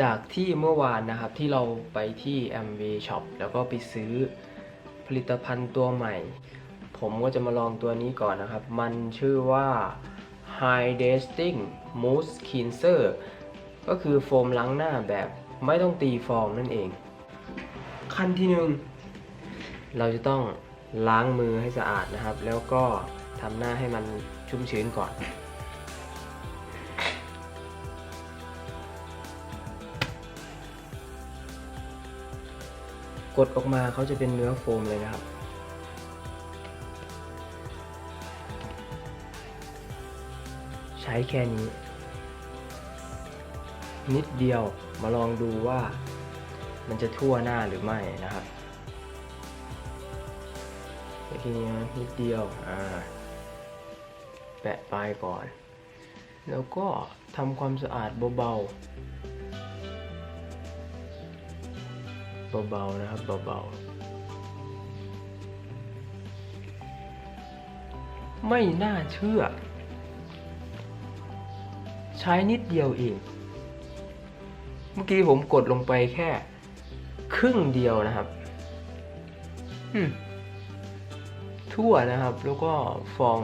จากที่เมื่อวานนะครับที่เราไปที่ MV Shop แล้วก็ไปซื้อผลิตภัณฑ์ตัวใหม่ ผมก็จะมาลองตัวนี้ก่อนนะครับ มันชื่อว่า High Dasting Mousse Cleanser ก็คือโฟมล้างหน้าแบบไม่ต้องตีฟองนั่นเอง ขั้นที่หนึ่งเราจะต้องล้างมือให้สะอาดนะครับ แล้วก็ทำหน้าให้มันชุ่มชื้นก่อน กดออกมาเขาจะเป็นเนื้อโฟมเลยนะครับ ใช้แค่นี้ นิดเดียวมาลองดูว่ามันจะทั่วหน้าหรือไม่นะครับแค่นี้นะนิดเดียวอ่าแปะปลายก่อน แล้วก็ทำความสะอาดเบาๆ เบาๆนะครับเบาๆ ไม่น่าเชื่อ ใช้นิดเดียวเอง เมื่อกี้ผมกดลงไปแค่ ครึ่งเดียวนะครับอืมทั่วนะครับ แล้วก็ฟอง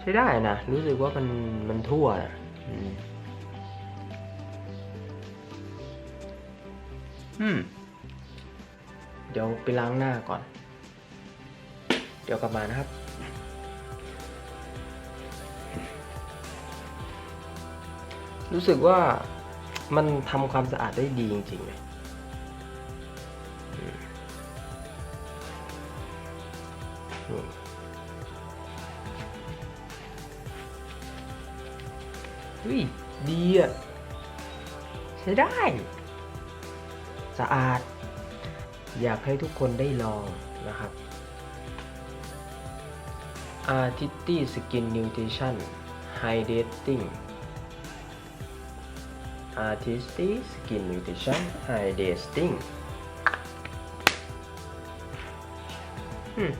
ใช้ได้นะ รู้สึกว่ามันมันทั่วนะ อืม เดี๋ยวไปล้างหน้าก่อน เดี๋ยวกลับมานะครับ รู้สึกว่ามันทำความสะอาดได้ดีจริงๆเลยอืมอืมเฮ้ยดีอะใช้ได้ สะอาด อยากให้ทุกคนได้ลองนะครับ Artity Skin Nutrition Hydrating Artisty Skin Nutrition Hydrating hmm.